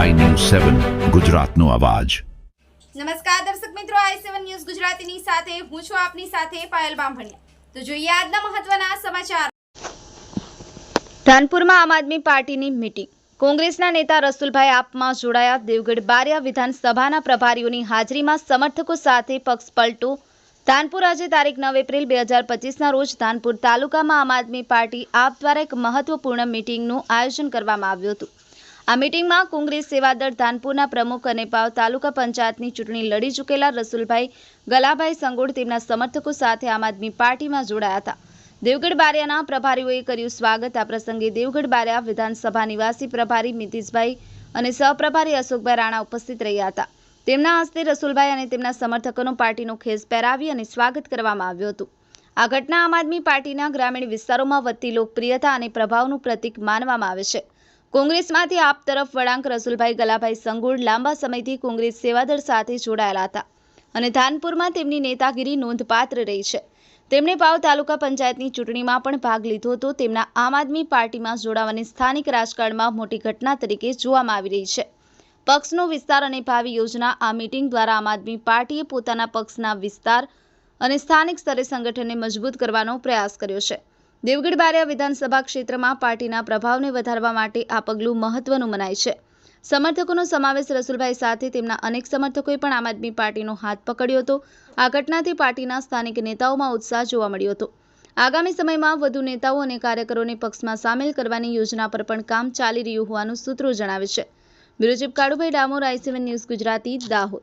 સેવન ગુજરાતનો અવાજ. નમસ્કાર દર્શક મિત્રો આઈ સેવન ન્યૂઝ ગુજરાતીની સાથે હું છું આપની સાથે પાયલ બામભણિયા. તો જોઈએ આજના મહત્વના સમાચાર. ધાનપુરમાં આમ આદમી પાર્ટીની મીટિંગ. કોંગ્રેસના નેતા રસુલભાઈ આપમાં જોડાયા. દેવગઢ બારિયા વિધાનસભાના પ્રભારીઓની હાજરીમાં સમર્થકો સાથે પક્ષ પલટો. ધાનપુર આજે તારીખ નવ એપ્રિલ બે હજાર પચીસના રોજ ધાનપુર તાલુકામાં આમ આદમી પાર્ટી આપ દ્વારા એક મહત્વપૂર્ણ મીટિંગનું આયોજન કરવામાં આવ્યું હતું. આ મીટિંગમાં કોંગ્રેસ સેવાદળ ધાનપુરના પ્રમુખ અને પાવ તાલુકા પંચાયતની ચૂંટણી લડી ચૂકેલા રસુલભાઈ ગલાભાઈ સંગોડ તેમના સમર્થકો સાથે આમ આદમી પાર્ટીમાં જોડાયા હતા. દેવગઢ બારિયાના પ્રભારીઓએ કર્યું સ્વાગત. આ પ્રસંગે દેવગઢ બારિયા વિધાનસભા નિવાસી પ્રભારી મિતિશભાઈ અને સહપ્રભારી અશોકભાઈ રાણા ઉપસ્થિત રહ્યા હતા. તેમના હસ્તે રસુલભાઈ અને તેમના સમર્થકોનો પાર્ટીનો ખેસ પહેરાવી અને સ્વાગત કરવામાં આવ્યું હતું. આ ઘટના આમ આદમી પાર્ટીના ગ્રામીણ વિસ્તારોમાં વધતી લોકપ્રિયતા અને પ્રભાવનું પ્રતીક માનવામાં આવે છે. કોંગ્રેસમાંથી આપ તરફ વળાંક રસુલભાઈ ગલાભાઈ સંગુડ લાંબા સમયથી કોંગ્રેસ સેવાદળ સાથે જોડાયેલા હતા અને ધાનપુરમાં તેમની નેતાગીરી નોંધપાત્ર રહી છે. તેમણે પાવ તાલુકા પંચાયતની ચૂંટણીમાં પણ ભાગ લીધો હતો. તેમના આમ આદમી પાર્ટીમાં જોડાવાની સ્થાનિક રાજકારણમાં મોટી ઘટના તરીકે જોવામાં આવી રહી છે. પક્ષનો વિસ્તાર અને ભાવિ યોજના આ મીટિંગ દ્વારા આમ આદમી પાર્ટીએ પોતાના પક્ષના વિસ્તાર અને સ્થાનિક સ્તરે સંગઠનને મજબૂત કરવાનો પ્રયાસ કર્યો છે. દેવગઢ બારિયા વિધાનસભા ક્ષેત્રમાં પાર્ટીના પ્રભાવને વધારવા માટે આ પગલું મહત્વનું મનાય છે. સમર્થકોનો સમાવેશ રસુલભાઈ સાથે તેમના અનેક સમર્થકોએ પણ આમ આદમી પાર્ટીનો હાથ પકડ્યો હતો. આ ઘટનાથી પાર્ટીના સ્થાનિક નેતાઓમાં ઉત્સાહ જોવા મળ્યો હતો. આગામી સમયમાં વધુ નેતાઓ અને કાર્યકરોને પક્ષમાં સામેલ કરવાની યોજના પર પણ કામ ચાલી રહ્યું હોવાનું સૂત્રો જણાવે છે. Bureau Kalubhai Damor I C one news Gujarati, Dahod.